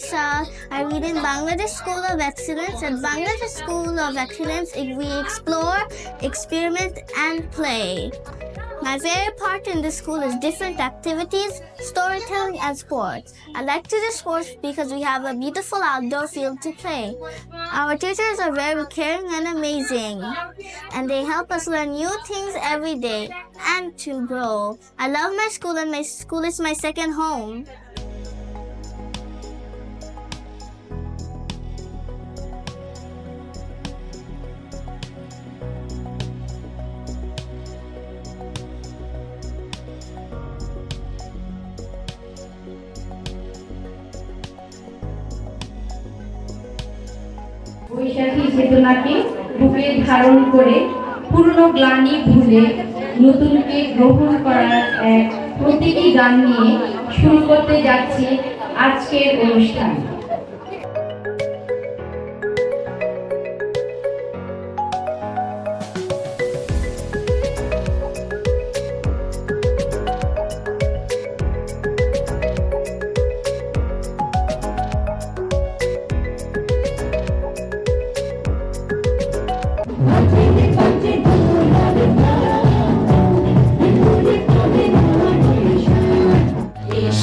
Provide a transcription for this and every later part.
Shah. I read in Bangladesh School of Excellence. At Bangladesh School of Excellence, we explore, experiment, and play. My favorite part in the school is different activities, storytelling, and sports. I like to do sports because we have a beautiful outdoor field to play. Our teachers are very caring and amazing, and they help us learn new things every day and to grow. I love my school, and my school is my second home. বৈশাখী চেতনাকে বুকে ধারণ করে পুরনো গ্লানি ভুলে নতুনকে গ্রহণ করার এক প্রতীকী গান নিয়ে শুরু করতে যাচ্ছি আজকের অনুষ্ঠান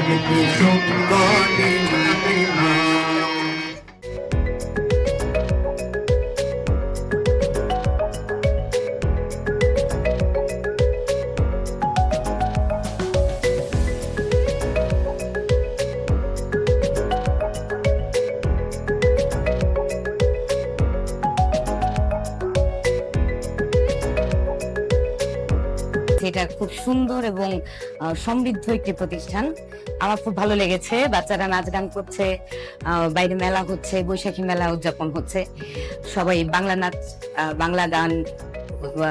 I'm in the sun, i the sun. এটা খুব সুন্দর এবং সমৃদ্ধ একটি প্রতিষ্ঠান আমার খুব ভালো লেগেছে বাচ্চারা নাচ গান করছে বাইরে মেলা হচ্ছে বৈশাখী মেলা উদযাপন হচ্ছে সবাই বাংলা নাচ বাংলা গান